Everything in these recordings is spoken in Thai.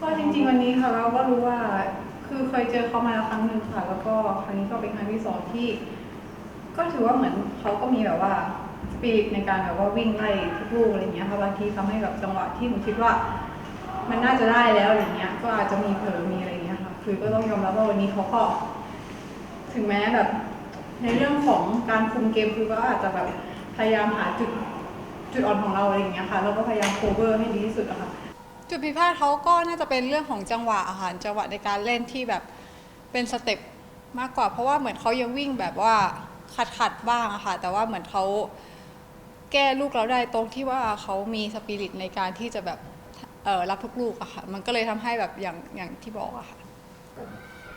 ก็จริงๆวันนี้ค่ะเราก็รู้ว่าคือเคยเจอเขามาแล้วครั้งหนึ่งค่ะ แล้วก็ครั้งนี้ก็เป็นครั้งที่สองที่ ก็ถือว่าเหมือนเขาก็มีแบบว่าสปิริตในการแบบว่าวิ่งไล่ทุกลูกอะไรเงี้ยค่ะบางทีทำให้แบบจังหวะที่หนูคิดว่า มันน่าจะได้แล้วอะไรเงี้ย ก็อาจจะมีเผลอมีอะไรเงี้ยค่ะ คือก็ต้องยอมรับว่าวันนี้เขาก็ถึงแม้แบบ ในเรื่องของการคุมเกมคือก็อาจจะแบบพยายามหาจุดจุดอ่อนของเราอะไรเงี้ยค่ะ แล้วก็พยายามโคเวอร์ให้ดีที่สุดอะค่ะ จุดผิดพลาดเขาก็น่าจะเป็นเรื่องของจังหวะอาหารจังหวะในการเล่นที่แบบเป็นสเต็ปมากกว่า เพราะว่าเหมือนเขายังวิ่งแบบว่าขัดขัดบ้างอะค่ะ แต่ว่าเหมือนเขาแก้ลูกเราได้ตรงที่ว่าเขามีสปิริตในการที่จะแบบเออรับทุกลูกอะค่ะ มันก็เลยทำให้แบบอย่างอย่างที่บอกอะค่ะ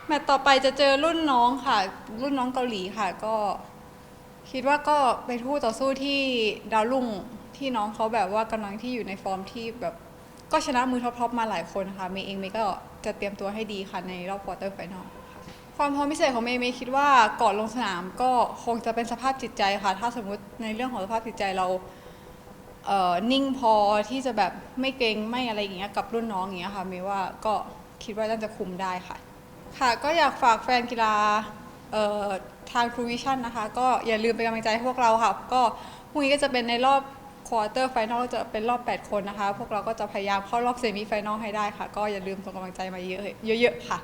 แมตต์ต่อไปจะเจอรุ่นน้องค่ะ รุ่นน้องเกาหลีค่ะ ก็คิดว่าก็เป็นคู่ต่อสู้ที่ดาวรุ่งที่น้องเขาแบบว่ากำลังที่อยู่ในฟอร์มที่แบบ ก็ชนะมือท็อปๆมาหลายคนค่ะเมย์เองเมย์ก็จะเตรียมตัวให้ดีค่ะในรอบควอเตอร์ไฟนอลความพร้อมพิเศษของเมย์เมย์คิดว่าก่อนลงสนามก็คงจะเป็นสภาพจิตใจค่ะ ถ้าสมมุติในเรื่องของสภาพจิตใจเราเอ่อนิ่งพอที่จะแบบไม่เกรงไม่อะไรอย่างเงี้ยกับรุ่นน้องอย่างเงี้ยค่ะเมย์ว่าก็คิดว่าน่าจะคุมได้ค่ะ ค่ะก็อยากฝากแฟนกีฬาเอ่อทาง True Vision นะคะ ก็อย่าลืมเป็นกำลังใจให้พวกเราค่ะ ก็พรุ่งนี้ก็จะเป็นในรอบ ควอเตอร์ไฟนอลจะเป็นรอบ 8 คนนะคะ พวกเราก็จะพยายามเข้ารอบเซมิไฟนอลให้ได้ค่ะ ก็อย่าลืมส่งกำลังใจมาเยอะๆเยอะๆค่ะ